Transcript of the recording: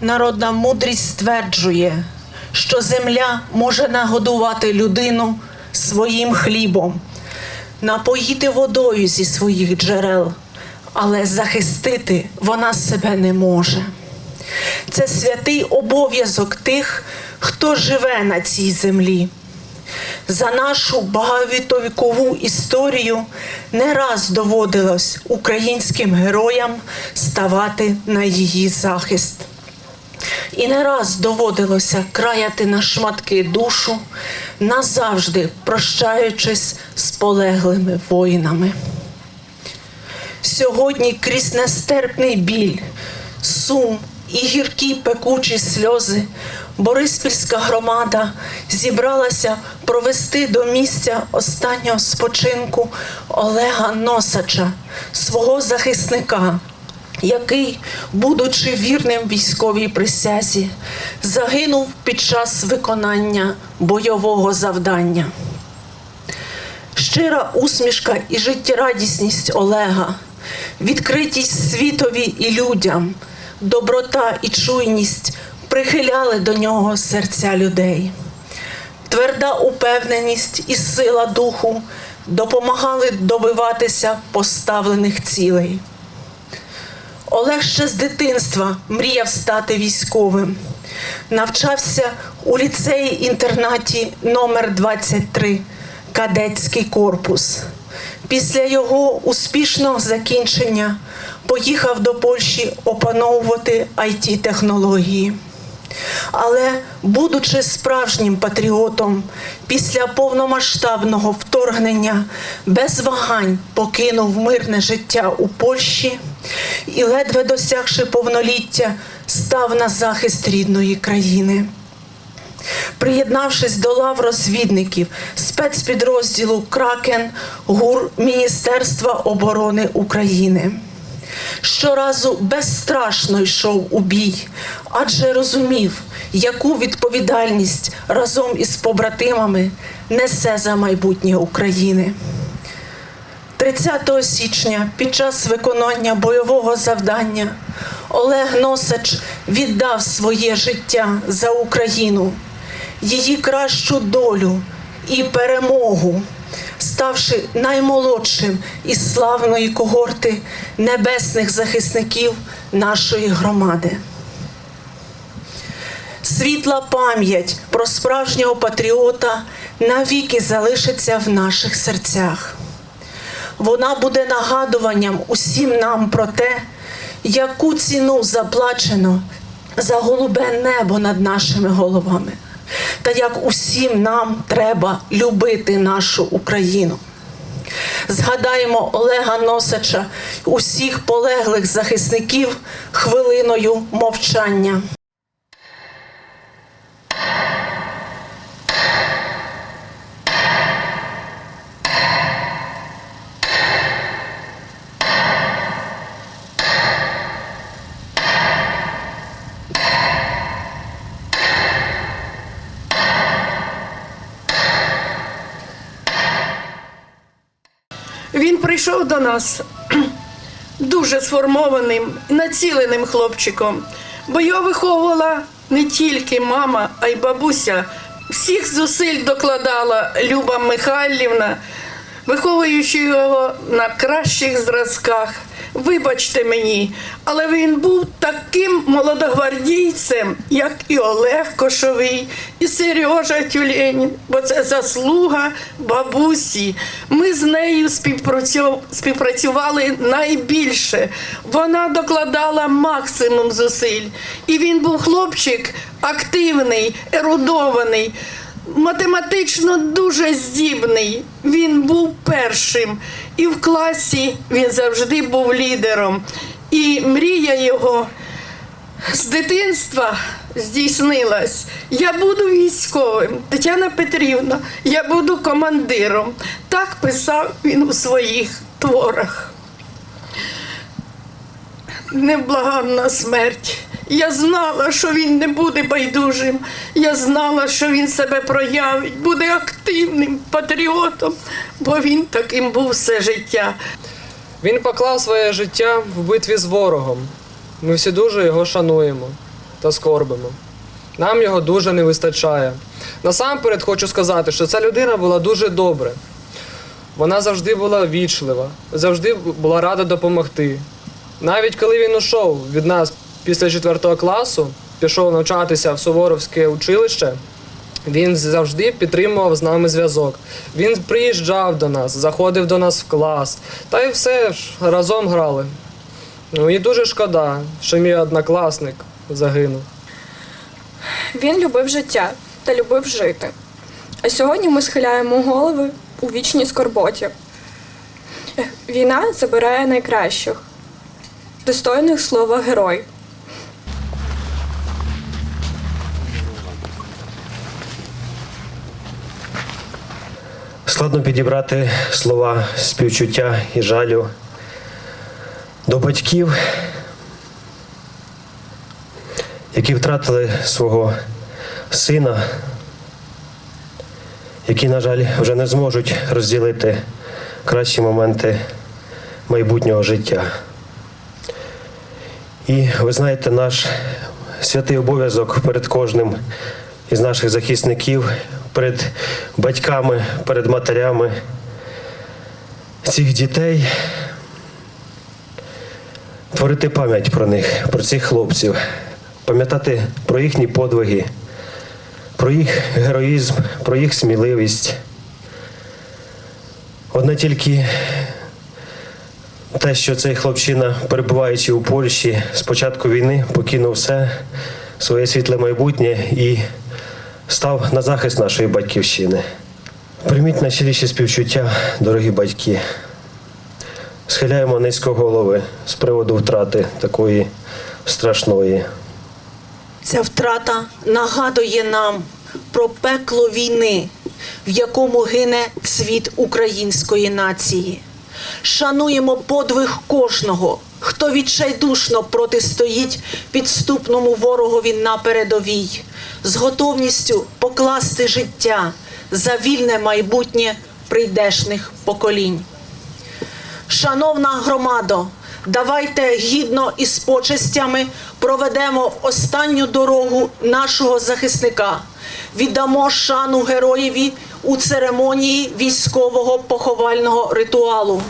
Народна мудрість стверджує, що земля може нагодувати людину своїм хлібом, напоїти водою зі своїх джерел, але захистити вона себе не може. Це святий обов'язок тих, хто живе на цій землі. За нашу багатовікову історію не раз доводилось українським героям ставати на її захист. І не раз доводилося краяти на шматки душу, назавжди прощаючись з полеглими воїнами. Сьогодні крізь нестерпний біль, сум і гіркі пекучі сльози Бориспільська громада зібралася провести до місця останнього спочинку Олега Носача, свого захисника, який, будучи вірним військовій присязі, загинув під час виконання бойового завдання. Щира усмішка і життєрадісність Олега, відкритість світові і людям, доброта і чуйність прихиляли до нього серця людей. Тверда упевненість і сила духу допомагали добиватися поставлених цілей. Олег ще з дитинства мріяв стати військовим. Навчався у ліцеї-інтернаті номер 23 кадетський корпус. Після його успішного закінчення поїхав до Польщі опановувати it технології Але, будучи справжнім патріотом, після повномасштабного вторгнення без вагань покинув мирне життя у Польщі і, ледве досягши повноліття, став на захист рідної країни. Приєднавшись до лав розвідників спецпідрозділу Кракен ГУР Міністерства оборони України. Щоразу безстрашно йшов у бій, адже розумів, яку відповідальність разом із побратимами несе за майбутнє України. 30 січня під час виконання бойового завдання Олег Носач віддав своє життя за Україну, її кращу долю і перемогу, ставши наймолодшим із славної когорти небесних захисників нашої громади. Світла пам'ять про справжнього патріота навіки залишиться в наших серцях. Вона буде нагадуванням усім нам про те, яку ціну заплачено за голубе небо над нашими головами, та як усім нам треба любити нашу Україну. Згадаємо Олега Носача, усіх полеглих захисників хвилиною мовчання. Він прийшов до нас дуже сформованим, націленим хлопчиком, бо його виховувала не тільки мама, а й бабуся. Всіх зусиль докладала Люба Михайлівна, виховуючи його на кращих зразках. Вибачте мені, але він був таким молодогвардійцем, як і Олег Кошовий, і Сережа Тюленін, бо це заслуга бабусі. Ми з нею співпрацювали найбільше. Вона докладала максимум зусиль. І він був хлопчик активний, ерудований. Математично дуже здібний. Він був першим. І в класі він завжди був лідером. І мрія його з дитинства здійснилась. Я буду військовим. Тетяна Петрівна, я буду командиром. Так писав він у своїх творах. Невблаганна смерть. Я знала, що він не буде байдужим. Я знала, що він себе проявить, буде активним патріотом, бо він таким був все життя. Він поклав своє життя в битві з ворогом. Ми всі дуже його шануємо. та скорбимо. Нам його дуже не вистачає. Насамперед хочу сказати, що ця людина була дуже добра. Вона завжди була вічлива, завжди була рада допомогти. Навіть коли він ушов від нас після 4 класу, пішов навчатися в Суворовське училище, він завжди підтримував з нами зв'язок. Він приїжджав до нас, заходив до нас в клас, та й все ж разом грали. Ну і дуже шкода, що мій однокласник загинув. Він любив життя та любив жити. А сьогодні ми схиляємо голови у вічній скорботі. Війна забирає найкращих, достойних слова герой. Складно підібрати слова співчуття і жалю до батьків, які втратили свого сина, які, на жаль, вже не зможуть розділити кращі моменти майбутнього життя. І ви знаєте, наш святий обов'язок перед кожним із наших захисників, перед батьками, перед матерями цих дітей. Творити пам'ять про них, про цих хлопців, пам'ятати про їхні подвиги, про їх героїзм, про їх сміливість. Одне тільки те, що цей хлопчина, перебуваючи у Польщі з початку війни, покинув все своє світле майбутнє і став на захист нашої батьківщини. Прийміть найщиріші співчуття, дорогі батьки. Схиляємо низько голови з приводу втрати такої страшної. Ця втрата нагадує нам про пекло війни, в якому гине цвіт української нації. Шануємо подвиг кожного, хто відчайдушно протистоїть підступному ворогові на передовій, з готовністю покласти життя за вільне майбутнє прийдешних поколінь. Шановна громадо, давайте гідно і з почестями проведемо в останню дорогу нашого захисника. Віддамо шану героєві у церемонії військового поховального ритуалу.